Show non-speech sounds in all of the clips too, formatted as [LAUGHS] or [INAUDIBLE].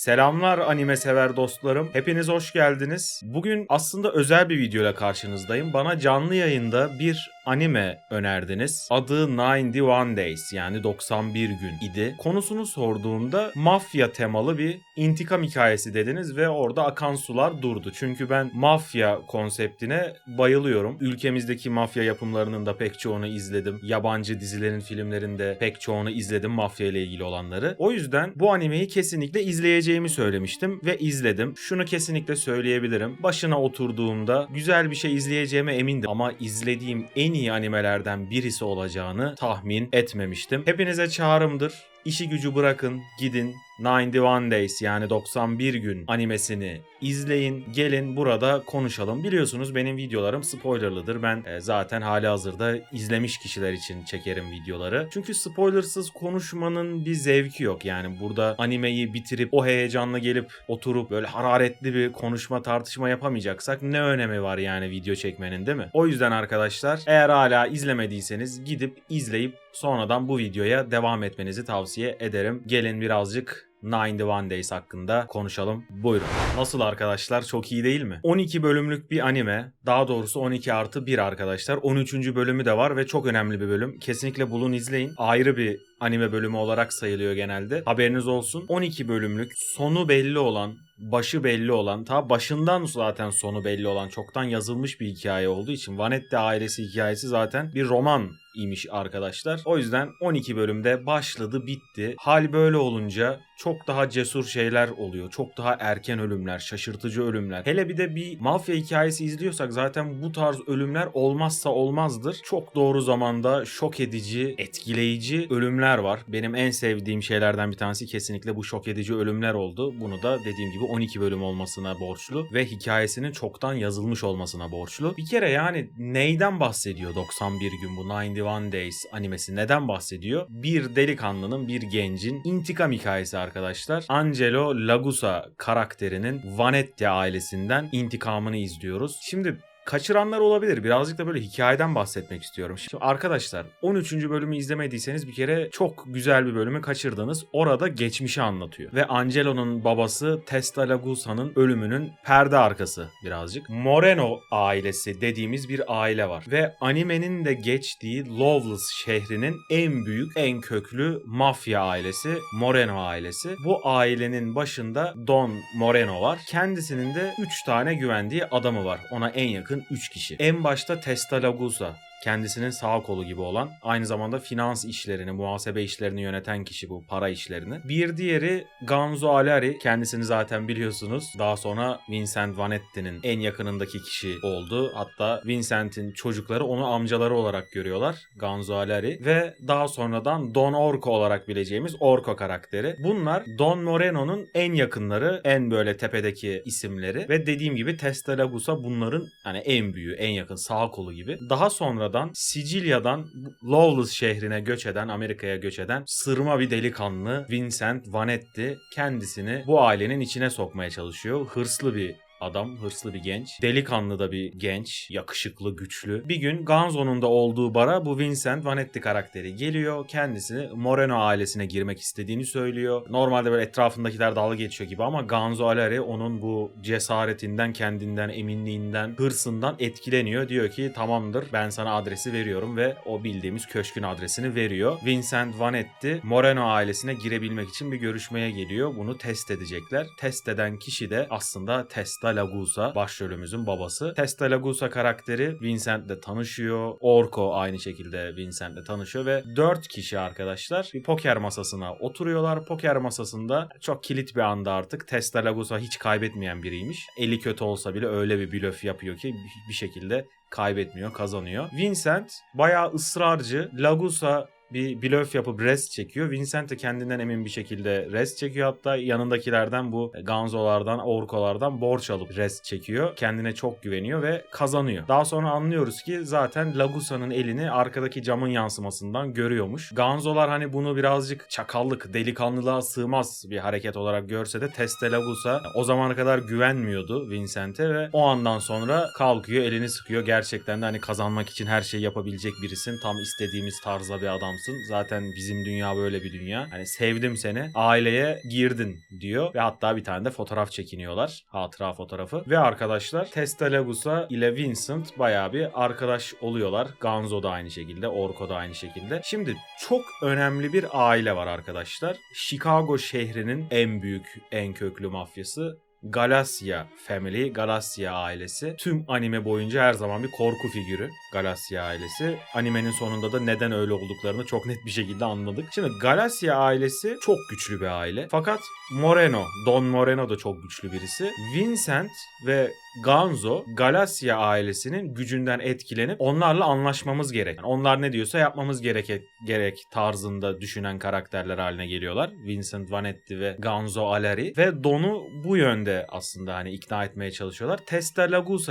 Selamlar anime sever dostlarım. Hepiniz hoş geldiniz. Bugün aslında özel bir videoyla karşınızdayım. Bana canlı yayında bir anime önerdiniz. Adı 91 Days yani 91 gün idi. Konusunu sorduğumda mafya temalı bir intikam hikayesi dediniz ve orada akan sular durdu. Çünkü ben mafya konseptine bayılıyorum. Ülkemizdeki mafya yapımlarının da pek çoğunu izledim. Yabancı dizilerin, filmlerin de pek çoğunu izledim mafya ile ilgili olanları. O yüzden bu animeyi kesinlikle izleyeceğimi söylemiştim ve izledim. Şunu kesinlikle söyleyebilirim. Başına oturduğumda güzel bir şey izleyeceğime emindim ama izlediğim en iyi animelerden birisi olacağını tahmin etmemiştim. Hepinize çağrımdır. İşi gücü bırakın, gidin 91 Days yani 91 gün animesini izleyin. Gelin burada konuşalım. Biliyorsunuz benim videolarım spoilerlıdır. Ben e, zaten hali hazırda izlemiş kişiler için çekerim videoları. Çünkü spoilersız konuşmanın bir zevki yok. Yani burada animeyi bitirip o heyecanla gelip oturup böyle hararetli bir konuşma tartışma yapamayacaksak ne önemi var yani video çekmenin değil mi? O yüzden arkadaşlar eğer hala izlemediyseniz gidip izleyip sonradan bu videoya devam etmenizi tavsiye ederim. Gelin birazcık 91 Days hakkında konuşalım. Buyurun. Nasıl arkadaşlar? Çok iyi değil mi? 12 bölümlük bir anime. Daha doğrusu 12 artı 1 arkadaşlar. 13. bölümü de var ve çok önemli bir bölüm. Kesinlikle bulun izleyin. Ayrı bir anime bölümü olarak sayılıyor genelde. Haberiniz olsun. 12 bölümlük sonu belli olan başı belli olan, ta başından zaten sonu belli olan çoktan yazılmış bir hikaye olduğu için Vanetti ailesi hikayesi zaten bir roman imiş arkadaşlar. O yüzden 12 bölümde başladı bitti. Hal böyle olunca çok daha cesur şeyler oluyor. Çok daha erken ölümler, şaşırtıcı ölümler. Hele bir de bir mafya hikayesi izliyorsak zaten bu tarz ölümler olmazsa olmazdır. Çok doğru zamanda şok edici, etkileyici ölümler var. Benim en sevdiğim şeylerden bir tanesi kesinlikle bu şok edici ölümler oldu. Bunu da dediğim gibi 12 bölüm olmasına borçlu ve hikayesinin çoktan yazılmış olmasına borçlu. Bir kere yani neyden bahsediyor 91 gün bu 91 Days animesi neden bahsediyor? Bir delikanlının, bir gencin intikam hikayesi arkadaşlar. Angelo Lagusa karakterinin Vanetti ailesinden intikamını izliyoruz. Şimdi kaçıranlar olabilir. Birazcık da böyle hikayeden bahsetmek istiyorum. Şimdi arkadaşlar 13. bölümü izlemediyseniz bir kere çok güzel bir bölümü kaçırdınız. Orada geçmişi anlatıyor. Ve Angelo'nun babası Testa Lagusa'nın ölümünün perde arkası birazcık. Moreno ailesi dediğimiz bir aile var. Ve animenin de geçtiği Loveless şehrinin en büyük, en köklü mafya ailesi Moreno ailesi. Bu ailenin başında Don Moreno var. Kendisinin de 3 tane güvendiği adamı var. Ona en yakın 3 kişi. En başta Testa Lagusa kendisinin sağ kolu gibi olan aynı zamanda finans işlerini, muhasebe işlerini yöneten kişi bu para işlerini. Bir diğeri Ganzo Alari kendisini zaten biliyorsunuz. Daha sonra Vincent Vanetti'nin en yakınındaki kişi oldu. Hatta Vincent'in çocukları onu amcaları olarak görüyorlar. Ganzo Alari ve daha sonradan Don Orco olarak bileceğimiz Orco karakteri. Bunlar Don Moreno'nun en yakınları, en böyle tepedeki isimleri ve dediğim gibi Testa Lagusa bunların hani en büyüğü, en yakın sağ kolu gibi. Daha sonra sonradan Sicilya'dan Lawless şehrine göç eden, Amerika'ya göç eden sırma bir delikanlı Vincent Vanetti kendisini bu ailenin içine sokmaya çalışıyor. Hırslı bir adam, hırslı bir genç. Delikanlı da bir genç, yakışıklı, güçlü. Bir gün Ganzo'nun da olduğu bara bu Vincent Vanetti karakteri geliyor. Kendisini Moreno ailesine girmek istediğini söylüyor. Normalde böyle etrafındakiler dalga geçiyor gibi ama Ganzo Alari onun bu cesaretinden, kendinden, eminliğinden, hırsından etkileniyor. Diyor ki tamamdır ben sana adresi veriyorum ve o bildiğimiz köşkün adresini veriyor. Vincent Vanetti Moreno ailesine girebilmek için bir görüşmeye geliyor. Bunu test edecekler. Test eden kişi de aslında Testa Lagusa başrolümüzün babası. Testa Lagusa karakteri Vincent'le tanışıyor. Orko aynı şekilde Vincent'le tanışıyor ve 4 kişi arkadaşlar bir poker masasına oturuyorlar. Poker masasında çok kilit bir anda artık Testa Lagusa hiç kaybetmeyen biriymiş. Eli kötü olsa bile öyle bir blöf yapıyor ki bir şekilde kaybetmiyor, kazanıyor. Vincent bayağı ısrarcı. Lagusa bir blöf yapıp rest çekiyor. Vincent de kendinden emin bir şekilde rest çekiyor. Hatta yanındakilerden bu Ganzolardan, Orkolardan borç alıp rest çekiyor. Kendine çok güveniyor ve kazanıyor. Daha sonra anlıyoruz ki zaten Lagusa'nın elini arkadaki camın yansımasından görüyormuş. Ganzolar hani bunu birazcık çakallık, delikanlılığa sığmaz bir hareket olarak görse de Teste Lagusa o zamana kadar güvenmiyordu Vincent'e ve o andan sonra kalkıyor, elini sıkıyor. Gerçekten de hani kazanmak için her şeyi yapabilecek birisin. Tam istediğimiz tarzda bir adam adamsın. Zaten bizim dünya böyle bir dünya. Hani sevdim seni. Aileye girdin diyor. Ve hatta bir tane de fotoğraf çekiniyorlar. Hatıra fotoğrafı. Ve arkadaşlar Testa Lagusa ile Vincent bayağı bir arkadaş oluyorlar. Ganzo da aynı şekilde. Orko da aynı şekilde. Şimdi çok önemli bir aile var arkadaşlar. Chicago şehrinin en büyük, en köklü mafyası Galasya Family, Galasya ailesi tüm anime boyunca her zaman bir korku figürü Galasya ailesi. Animenin sonunda da neden öyle olduklarını çok net bir şekilde anladık. Şimdi Galasya ailesi çok güçlü bir aile. Fakat Moreno, Don Moreno da çok güçlü birisi. Vincent ve Ganzo Galasya ailesinin gücünden etkilenip onlarla anlaşmamız gerek. Yani onlar ne diyorsa yapmamız gerek gerek tarzında düşünen karakterler haline geliyorlar. Vincent Vanetti ve Ganzo Aleri ve Don'u bu yönde aslında hani ikna etmeye çalışıyorlar. Testa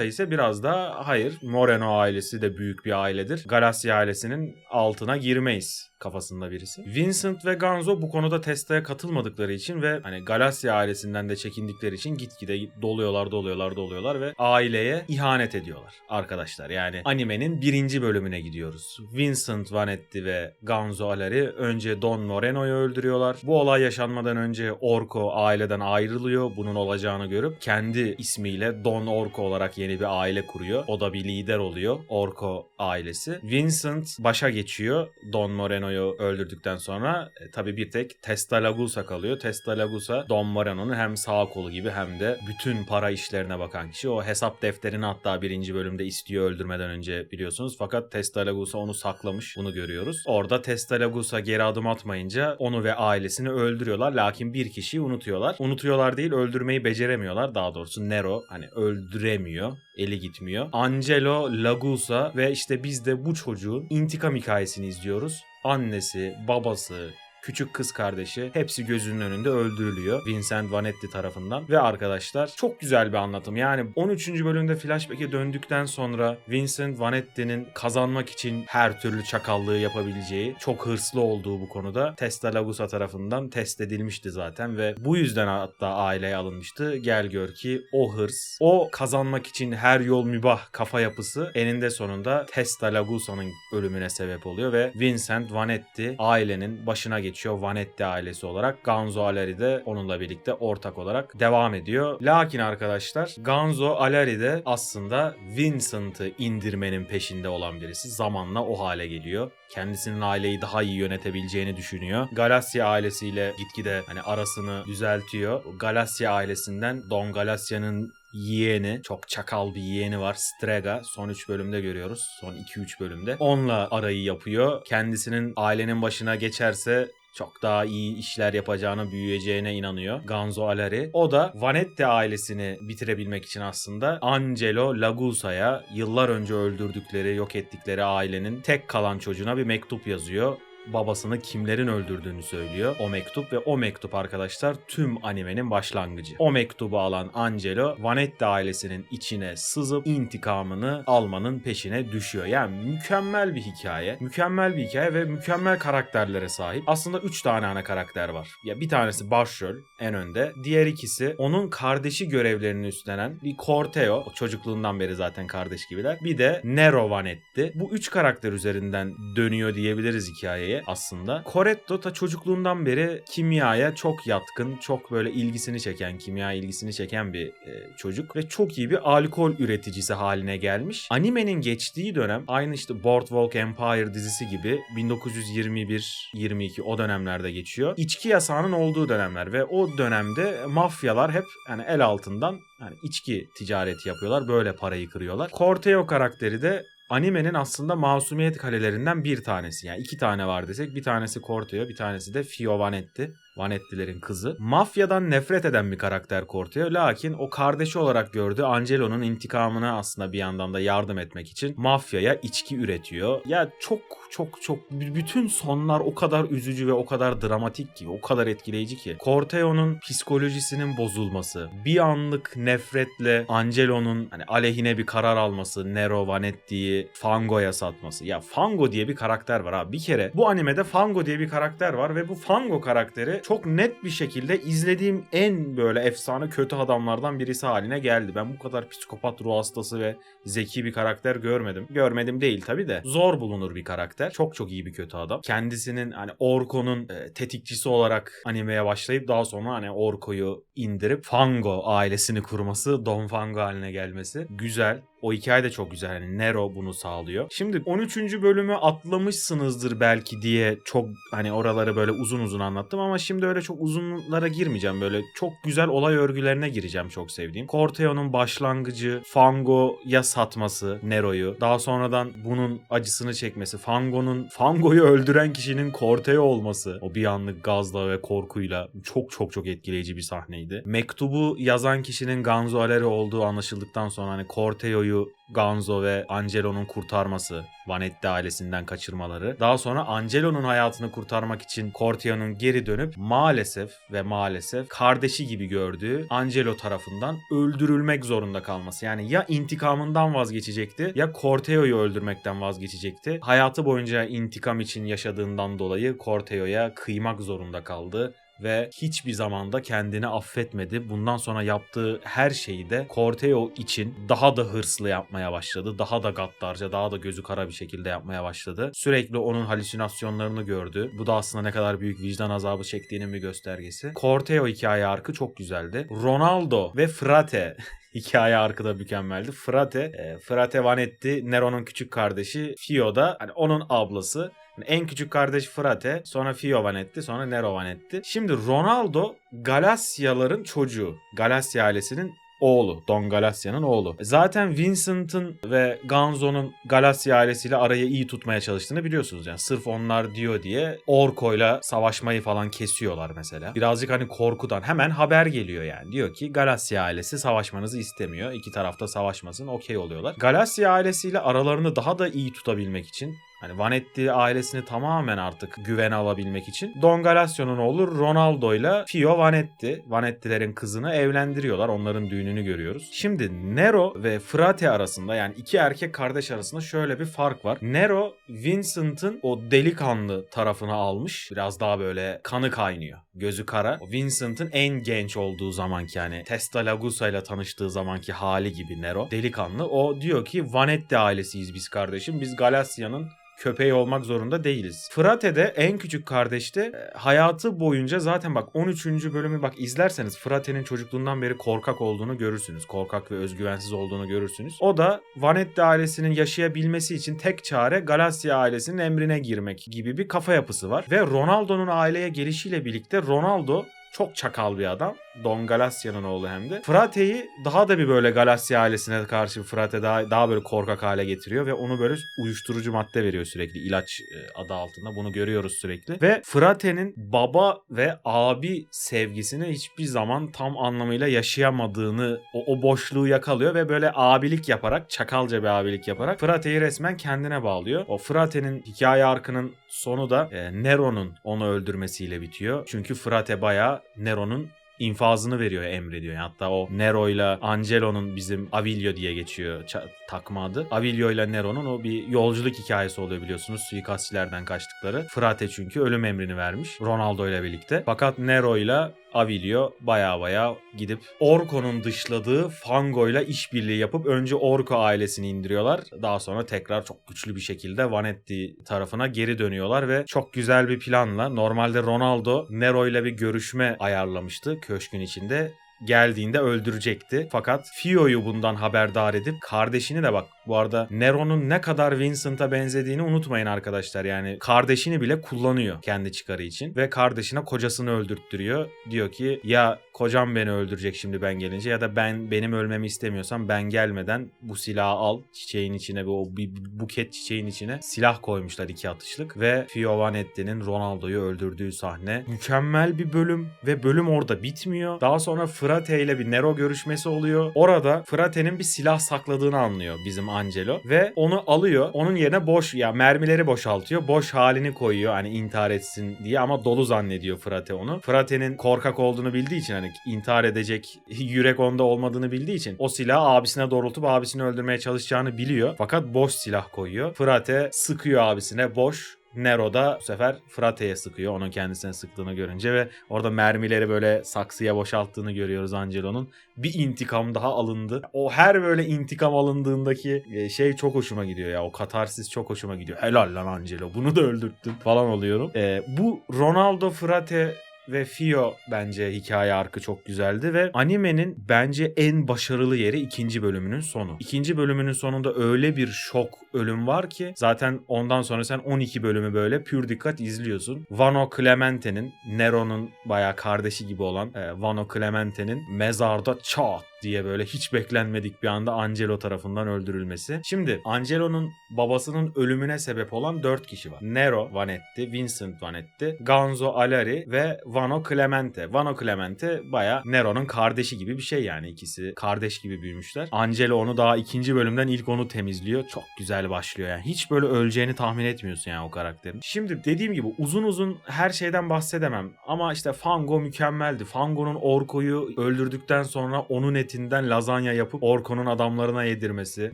ise biraz da hayır Moreno ailesi de büyük bir ailedir. Galasya ailesinin altına girmeyiz kafasında birisi. Vincent ve Ganzo bu konuda testaya katılmadıkları için ve hani Galasya ailesinden de çekindikleri için gitgide doluyorlar, doluyorlar, doluyorlar ve aileye ihanet ediyorlar arkadaşlar. Yani animenin birinci bölümüne gidiyoruz. Vincent Vanetti ve Ganzo Aleri önce Don Moreno'yu öldürüyorlar. Bu olay yaşanmadan önce Orko aileden ayrılıyor. Bunun olacağını görüp kendi ismiyle Don Orko olarak yeni bir aile kuruyor. O da bir lider oluyor. Orko ailesi. Vincent başa geçiyor. Don Moreno'yu öldürdükten sonra e, tabii bir tek Testa Lagusa kalıyor. Testa Lagusa Don Moreno'nun hem sağ kolu gibi hem de bütün para işlerine bakan kişi. O hesap defterini hatta birinci bölümde istiyor öldürmeden önce biliyorsunuz. Fakat Testa Lagusa onu saklamış. Bunu görüyoruz. Orada Testa Lagusa geri adım atmayınca onu ve ailesini öldürüyorlar. Lakin bir kişiyi unutuyorlar. Unutuyorlar değil öldürmeyi beceremiyorlar. Daha doğrusu Nero hani öldüremiyor eli gitmiyor. Angelo Lagusa ve işte biz de bu çocuğun intikam hikayesini izliyoruz. Annesi, babası, küçük kız kardeşi hepsi gözünün önünde öldürülüyor Vincent Vanetti tarafından. Ve arkadaşlar çok güzel bir anlatım. Yani 13. bölümde flashback'e döndükten sonra Vincent Vanetti'nin kazanmak için her türlü çakallığı yapabileceği, çok hırslı olduğu bu konuda Testa Lagusa tarafından test edilmişti zaten ve bu yüzden hatta aileye alınmıştı. Gel gör ki o hırs, o kazanmak için her yol mübah kafa yapısı eninde sonunda Testa Lagusa'nın ölümüne sebep oluyor ve Vincent Vanetti ailenin başına geçiyor Vanetti ailesi olarak. Ganzo Aleri de onunla birlikte ortak olarak devam ediyor. Lakin arkadaşlar Ganzo Aleri de aslında Vincent'ı indirmenin peşinde olan birisi. Zamanla o hale geliyor. Kendisinin aileyi daha iyi yönetebileceğini düşünüyor. Galasya ailesiyle gitgide hani arasını düzeltiyor. Galasya ailesinden Don Galasya'nın yeğeni, çok çakal bir yeğeni var. Strega. Son 3 bölümde görüyoruz. Son 2-3 bölümde. Onunla arayı yapıyor. Kendisinin ailenin başına geçerse çok daha iyi işler yapacağına, büyüyeceğine inanıyor Ganzo Aleri. O da Vanetti ailesini bitirebilmek için aslında Angelo Lagusa'ya yıllar önce öldürdükleri, yok ettikleri ailenin tek kalan çocuğuna bir mektup yazıyor babasını kimlerin öldürdüğünü söylüyor o mektup ve o mektup arkadaşlar tüm animenin başlangıcı. O mektubu alan Angelo Vanetti ailesinin içine sızıp intikamını almanın peşine düşüyor. Yani mükemmel bir hikaye. Mükemmel bir hikaye ve mükemmel karakterlere sahip. Aslında 3 tane ana karakter var. Ya bir tanesi başrol en önde. Diğer ikisi onun kardeşi görevlerini üstlenen bir Corteo. O çocukluğundan beri zaten kardeş gibiler. Bir de Nero Vanetti. Bu üç karakter üzerinden dönüyor diyebiliriz hikayeye aslında. Coretto ta çocukluğundan beri kimyaya çok yatkın, çok böyle ilgisini çeken, kimya ilgisini çeken bir e, çocuk ve çok iyi bir alkol üreticisi haline gelmiş. Animenin geçtiği dönem aynı işte Boardwalk Empire dizisi gibi 1921-22 o dönemlerde geçiyor. İçki yasağının olduğu dönemler ve o dönemde mafyalar hep yani el altından yani içki ticareti yapıyorlar. Böyle parayı kırıyorlar. Corteo karakteri de animenin aslında masumiyet kalelerinden bir tanesi. Yani iki tane var desek bir tanesi Corteo bir tanesi de Fio Vanetti. Vanettilerin kızı. Mafyadan nefret eden bir karakter Corteo. Lakin o kardeşi olarak gördüğü Angelo'nun intikamına aslında bir yandan da yardım etmek için mafyaya içki üretiyor. Ya çok çok çok bütün sonlar o kadar üzücü ve o kadar dramatik ki, o kadar etkileyici ki. Corteo'nun psikolojisinin bozulması, bir anlık nefretle Angelo'nun hani aleyhine bir karar alması, Nero Vanetti'yi Fango'ya satması. Ya Fango diye bir karakter var abi. Bir kere bu animede Fango diye bir karakter var ve bu Fango karakteri çok net bir şekilde izlediğim en böyle efsane kötü adamlardan birisi haline geldi. Ben bu kadar psikopat ruh hastası ve zeki bir karakter görmedim. Görmedim değil tabi de. Zor bulunur bir karakter. Çok çok iyi bir kötü adam. Kendisinin hani Orko'nun e, tetikçisi olarak animeye başlayıp daha sonra hani Orko'yu indirip Fango ailesini kurması, Don Fango haline gelmesi güzel. O hikaye de çok güzel. Yani Nero bunu sağlıyor. Şimdi 13. bölümü atlamışsınızdır belki diye çok hani oraları böyle uzun uzun anlattım ama şimdi öyle çok uzunlara girmeyeceğim. Böyle çok güzel olay örgülerine gireceğim çok sevdiğim. Corteo'nun başlangıcı, Fango'ya satması Nero'yu. Daha sonradan bunun acısını çekmesi. Fango'nun Fango'yu öldüren kişinin Corteo olması. O bir anlık gazla ve korkuyla çok çok çok etkileyici bir sahneydi. Mektubu yazan kişinin Ganzo Aleri olduğu anlaşıldıktan sonra hani Corteo'yu Ganzo ve Angelo'nun kurtarması, Vanetti ailesinden kaçırmaları. Daha sonra Angelo'nun hayatını kurtarmak için Corteo'nun geri dönüp maalesef ve maalesef kardeşi gibi gördüğü Angelo tarafından öldürülmek zorunda kalması. Yani ya intikamından vazgeçecekti ya Corteo'yu öldürmekten vazgeçecekti. Hayatı boyunca intikam için yaşadığından dolayı Corteo'ya kıymak zorunda kaldı ve hiçbir zamanda kendini affetmedi. Bundan sonra yaptığı her şeyi de Corteo için daha da hırslı yapmaya başladı. Daha da gaddarca, daha da gözü kara bir şekilde yapmaya başladı. Sürekli onun halüsinasyonlarını gördü. Bu da aslında ne kadar büyük vicdan azabı çektiğinin bir göstergesi. Corteo hikaye arkı çok güzeldi. Ronaldo ve Frate [LAUGHS] hikaye arkı da mükemmeldi. Frate, e, Frate Vanetti, Nero'nun küçük kardeşi. Fio da hani onun ablası. En küçük kardeş Frate, sonra Fio Vanetti, sonra Nero Vanetti. Şimdi Ronaldo Galasyaların çocuğu. Galasya ailesinin oğlu. Don Galasya'nın oğlu. Zaten Vincent'ın ve Ganzo'nun Galasya ailesiyle arayı iyi tutmaya çalıştığını biliyorsunuz. Yani sırf onlar diyor diye Orko'yla savaşmayı falan kesiyorlar mesela. Birazcık hani korkudan hemen haber geliyor yani. Diyor ki Galasya ailesi savaşmanızı istemiyor. İki tarafta savaşmasın okey oluyorlar. Galasya ailesiyle aralarını daha da iyi tutabilmek için Hani Vanetti ailesini tamamen artık güvene alabilmek için Don Galassio'nun oğlu Ronaldo ile Fio Vanetti, Vanettilerin kızını evlendiriyorlar. Onların düğününü görüyoruz. Şimdi Nero ve Frate arasında yani iki erkek kardeş arasında şöyle bir fark var. Nero Vincent'ın o delikanlı tarafını almış. Biraz daha böyle kanı kaynıyor. Gözü kara. Vincent'ın en genç olduğu zamanki yani Testa Lagusa ile tanıştığı zamanki hali gibi Nero. Delikanlı. O diyor ki Vanetti ailesiyiz biz kardeşim. Biz Galasya'nın köpeği olmak zorunda değiliz. Frate de en küçük kardeşte e, hayatı boyunca zaten bak 13. bölümü bak izlerseniz Frate'nin çocukluğundan beri korkak olduğunu görürsünüz. Korkak ve özgüvensiz olduğunu görürsünüz. O da Vanetti ailesinin yaşayabilmesi için tek çare Galasya ailesinin emrine girmek gibi bir kafa yapısı var. Ve Ronaldo'nun aileye gelişiyle birlikte Ronaldo çok çakal bir adam. Don Galasya'nın oğlu hem de. Frate'yi daha da bir böyle Galasya ailesine karşı Frate daha, daha böyle korkak hale getiriyor ve onu böyle uyuşturucu madde veriyor sürekli ilaç e, adı altında. Bunu görüyoruz sürekli. Ve Frate'nin baba ve abi sevgisini hiçbir zaman tam anlamıyla yaşayamadığını o, o boşluğu yakalıyor ve böyle abilik yaparak çakalca bir abilik yaparak Frate'yi resmen kendine bağlıyor. O Frate'nin hikaye arkının sonu da e, Nero'nun onu öldürmesiyle bitiyor. Çünkü Frate bayağı Nero'nun infazını veriyor, emrediyor. Yani hatta o Nero ile Angelo'nun bizim Avilio diye geçiyor takma adı. Avilio ile Nero'nun o bir yolculuk hikayesi oluyor biliyorsunuz. Suikastçilerden kaçtıkları. Frate çünkü ölüm emrini vermiş Ronaldo ile birlikte. Fakat Nero ile Avilio baya baya gidip Orko'nun dışladığı Fango ile işbirliği yapıp önce Orko ailesini indiriyorlar. Daha sonra tekrar çok güçlü bir şekilde Vanetti tarafına geri dönüyorlar ve çok güzel bir planla normalde Ronaldo Nero ile bir görüşme ayarlamıştı köşkün içinde geldiğinde öldürecekti. Fakat Fio'yu bundan haberdar edip kardeşini de bak bu arada Nero'nun ne kadar Vincent'a benzediğini unutmayın arkadaşlar. Yani kardeşini bile kullanıyor kendi çıkarı için ve kardeşine kocasını öldürttürüyor. Diyor ki ya kocam beni öldürecek şimdi ben gelince ya da ben benim ölmemi istemiyorsam ben gelmeden bu silahı al çiçeğin içine bir o bir buket çiçeğin içine silah koymuşlar iki atışlık ve Fiovanetti'nin Ronaldo'yu öldürdüğü sahne mükemmel bir bölüm ve bölüm orada bitmiyor. Daha sonra Frate ile bir Nero görüşmesi oluyor. Orada Frate'nin bir silah sakladığını anlıyor bizim Angelo ve onu alıyor. Onun yerine boş ya mermileri boşaltıyor. Boş halini koyuyor hani intihar etsin diye ama dolu zannediyor Frate onu. Frate'nin korkak olduğunu bildiği için hani intihar edecek [LAUGHS] yürek onda olmadığını bildiği için o silahı abisine doğrultup abisini öldürmeye çalışacağını biliyor. Fakat boş silah koyuyor. Frate sıkıyor abisine boş Nero da bu sefer Frate'ye sıkıyor onun kendisine sıktığını görünce ve orada mermileri böyle saksıya boşalttığını görüyoruz Angelo'nun. Bir intikam daha alındı. O her böyle intikam alındığındaki e, şey çok hoşuma gidiyor ya. O katarsis çok hoşuma gidiyor. Helal lan Angelo bunu da öldürttün falan oluyorum. E, bu Ronaldo Frate ve Fio bence hikaye arkı çok güzeldi ve animenin bence en başarılı yeri ikinci bölümünün sonu. İkinci bölümünün sonunda öyle bir şok ölüm var ki zaten ondan sonra sen 12 bölümü böyle pür dikkat izliyorsun. Vano Clemente'nin Nero'nun bayağı kardeşi gibi olan e, Vano Clemente'nin mezarda çat diye böyle hiç beklenmedik bir anda Angelo tarafından öldürülmesi. Şimdi Angelo'nun babasının ölümüne sebep olan 4 kişi var. Nero Vanetti, Vincent Vanetti, Ganzo Alari ve Vano Clemente. Vano Clemente baya Nero'nun kardeşi gibi bir şey yani ikisi kardeş gibi büyümüşler. Angelo onu daha ikinci bölümden ilk onu temizliyor. Çok güzel başlıyor yani. Hiç böyle öleceğini tahmin etmiyorsun yani o karakterin. Şimdi dediğim gibi uzun uzun her şeyden bahsedemem ama işte Fango mükemmeldi. Fango'nun Orko'yu öldürdükten sonra onun etinden lazanya yapıp Orko'nun adamlarına yedirmesi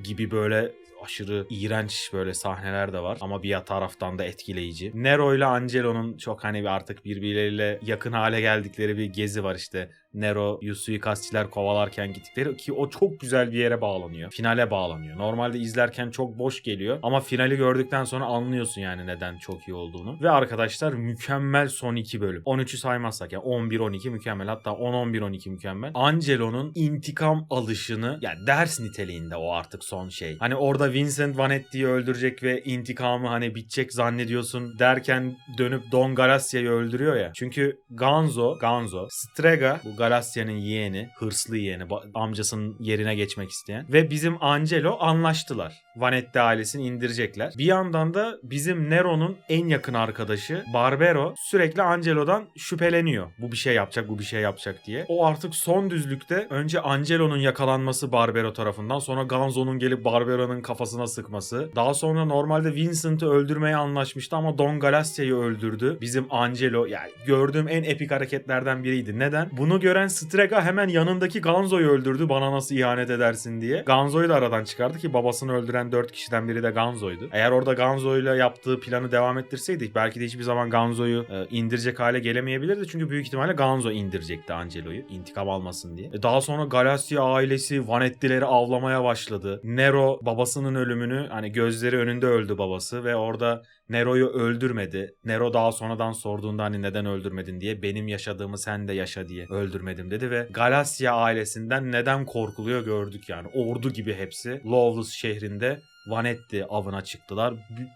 gibi böyle aşırı iğrenç böyle sahneler de var ama bir taraftan da etkileyici. Nero ile Angelo'nun çok hani artık birbirleriyle yakın hale geldikleri bir gezi var işte. Nero, Yusui Kastçiler kovalarken gittikleri ki o çok güzel bir yere bağlanıyor. Finale bağlanıyor. Normalde izlerken çok boş geliyor ama finali gördükten sonra anlıyorsun yani neden çok iyi olduğunu. Ve arkadaşlar mükemmel son iki bölüm. 13'ü saymazsak yani 11-12 mükemmel hatta 10-11-12 mükemmel. Angelo'nun intikam alışını yani ders niteliğinde o artık son şey. Hani orada Vincent Vanetti'yi öldürecek ve intikamı hani bitecek zannediyorsun derken dönüp Don Galacia'yı öldürüyor ya. Çünkü Ganzo, Ganzo, Strega bu Galacia'nın yeğeni, hırslı yeğeni, amcasının yerine geçmek isteyen ve bizim Angelo anlaştılar. Vanetti ailesini indirecekler. Bir yandan da bizim Nero'nun en yakın arkadaşı Barbero sürekli Angelo'dan şüpheleniyor. Bu bir şey yapacak, bu bir şey yapacak diye. O artık son düzlükte önce Angelo'nun yakalanması Barbero tarafından sonra Ganzo'nun gelip Barbero'nun kafasına sıkması. Daha sonra normalde Vincent'ı öldürmeye anlaşmıştı ama Don Galacia'yı öldürdü. Bizim Angelo yani gördüğüm en epik hareketlerden biriydi. Neden? Bunu gören Strega hemen yanındaki Ganzo'yu öldürdü bana nasıl ihanet edersin diye. Ganzo'yu da aradan çıkardı ki babasını öldüren 4 kişiden biri de Ganzo'ydu. Eğer orada Ganzo'yla yaptığı planı devam ettirseydik belki de hiçbir zaman Ganzo'yu e, indirecek hale gelemeyebilirdi. Çünkü büyük ihtimalle Ganzo indirecekti Angelo'yu intikam almasın diye. E, daha sonra Galacia ailesi Vanettileri avlamaya başladı. Nero babasının ölümünü hani gözleri önünde öldü babası ve orada Nero'yu öldürmedi. Nero daha sonradan sorduğunda hani neden öldürmedin diye benim yaşadığımı sen de yaşa diye öldürmedim dedi ve Galacia ailesinden neden korkuluyor gördük yani. Ordu gibi hepsi Lawless şehrinde Vanetti avına çıktılar.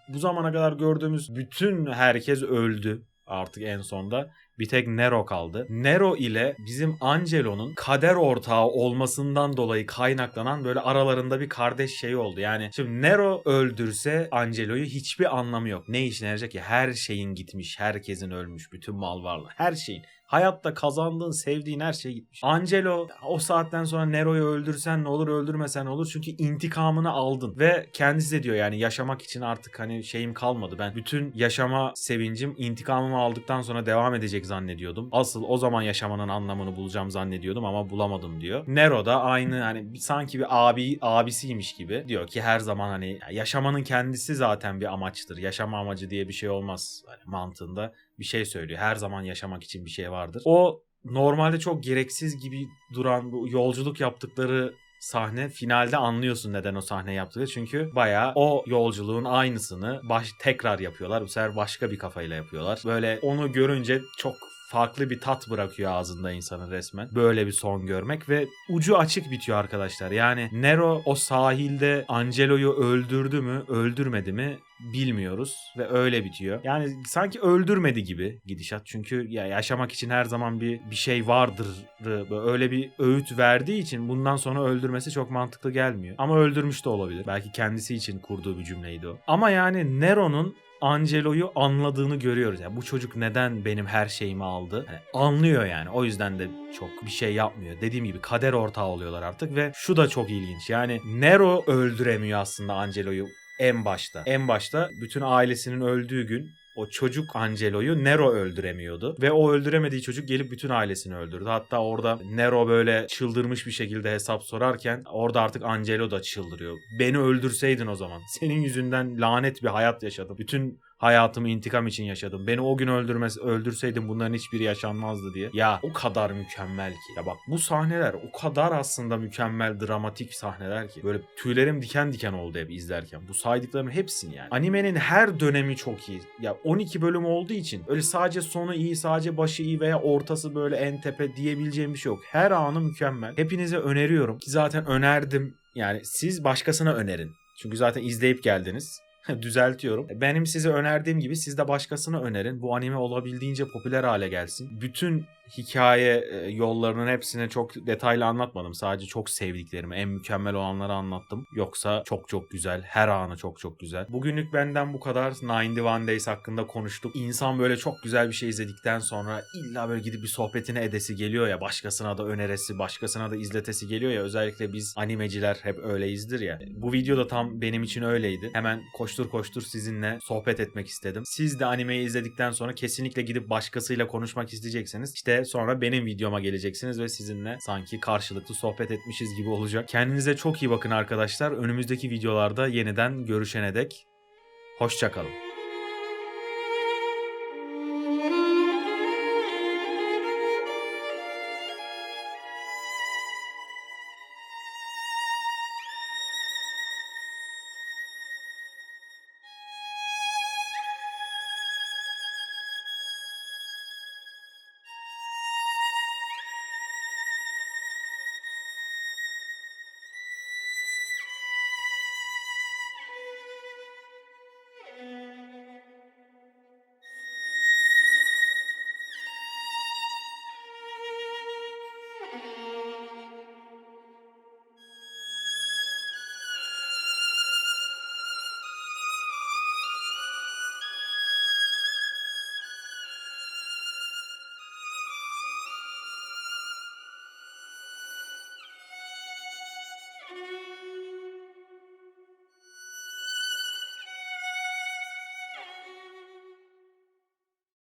Bu zamana kadar gördüğümüz bütün herkes öldü artık en sonda. Bir tek Nero kaldı. Nero ile bizim Angelo'nun kader ortağı olmasından dolayı kaynaklanan böyle aralarında bir kardeş şeyi oldu. Yani şimdi Nero öldürse Angelo'yu hiçbir anlamı yok. Ne işine yarayacak ki? Her şeyin gitmiş, herkesin ölmüş, bütün mal varlığı, her şeyin. Hayatta kazandığın, sevdiğin her şey gitmiş. Angelo o saatten sonra Nero'yu öldürsen ne olur, öldürmesen ne olur. Çünkü intikamını aldın. Ve kendisi de diyor yani yaşamak için artık hani şeyim kalmadı. Ben bütün yaşama sevincim intikamımı aldıktan sonra devam edecek zannediyordum. Asıl o zaman yaşamanın anlamını bulacağım zannediyordum ama bulamadım diyor. Nero da aynı hani sanki bir abi abisiymiş gibi diyor ki her zaman hani ya yaşamanın kendisi zaten bir amaçtır. Yaşama amacı diye bir şey olmaz hani mantığında bir şey söylüyor. Her zaman yaşamak için bir şey vardır. O normalde çok gereksiz gibi duran bu yolculuk yaptıkları sahne finalde anlıyorsun neden o sahne yaptığı. Çünkü bayağı o yolculuğun aynısını baş tekrar yapıyorlar. Bu sefer başka bir kafayla yapıyorlar. Böyle onu görünce çok farklı bir tat bırakıyor ağzında insanın resmen. Böyle bir son görmek ve ucu açık bitiyor arkadaşlar. Yani Nero o sahilde Angelo'yu öldürdü mü, öldürmedi mi bilmiyoruz ve öyle bitiyor. Yani sanki öldürmedi gibi gidişat. Çünkü ya yaşamak için her zaman bir bir şey vardır. Öyle bir öğüt verdiği için bundan sonra öldürmesi çok mantıklı gelmiyor. Ama öldürmüş de olabilir. Belki kendisi için kurduğu bir cümleydi o. Ama yani Nero'nun Angelo'yu anladığını görüyoruz. Yani bu çocuk neden benim her şeyimi aldı? Hani anlıyor yani. O yüzden de çok bir şey yapmıyor. Dediğim gibi kader ortağı oluyorlar artık ve şu da çok ilginç. Yani Nero öldüremiyor aslında Angelo'yu en başta. En başta bütün ailesinin öldüğü gün o çocuk Angelo'yu Nero öldüremiyordu. Ve o öldüremediği çocuk gelip bütün ailesini öldürdü. Hatta orada Nero böyle çıldırmış bir şekilde hesap sorarken orada artık Angelo da çıldırıyor. Beni öldürseydin o zaman. Senin yüzünden lanet bir hayat yaşadım. Bütün hayatımı intikam için yaşadım. Beni o gün öldürmez öldürseydim bunların hiçbiri yaşanmazdı diye. Ya o kadar mükemmel ki. Ya bak bu sahneler o kadar aslında mükemmel dramatik sahneler ki. Böyle tüylerim diken diken oldu hep izlerken. Bu saydıklarımın hepsini yani. Animenin her dönemi çok iyi. Ya 12 bölüm olduğu için öyle sadece sonu iyi, sadece başı iyi veya ortası böyle en tepe diyebileceğim bir şey yok. Her anı mükemmel. Hepinize öneriyorum ki zaten önerdim. Yani siz başkasına önerin. Çünkü zaten izleyip geldiniz. [LAUGHS] Düzeltiyorum. Benim size önerdiğim gibi siz de başkasına önerin. Bu anime olabildiğince popüler hale gelsin. Bütün hikaye e, yollarının hepsini çok detaylı anlatmadım. Sadece çok sevdiklerimi, en mükemmel olanları anlattım. Yoksa çok çok güzel. Her anı çok çok güzel. Bugünlük benden bu kadar. 91 Days hakkında konuştuk. İnsan böyle çok güzel bir şey izledikten sonra illa böyle gidip bir sohbetine edesi geliyor ya. Başkasına da öneresi, başkasına da izletesi geliyor ya. Özellikle biz animeciler hep öyleyizdir ya. Bu video da tam benim için öyleydi. Hemen koştur koştur sizinle sohbet etmek istedim. Siz de animeyi izledikten sonra kesinlikle gidip başkasıyla konuşmak isteyecekseniz işte sonra benim videoma geleceksiniz ve sizinle sanki karşılıklı sohbet etmişiz gibi olacak. Kendinize çok iyi bakın arkadaşlar. Önümüzdeki videolarda yeniden görüşene dek hoşçakalın.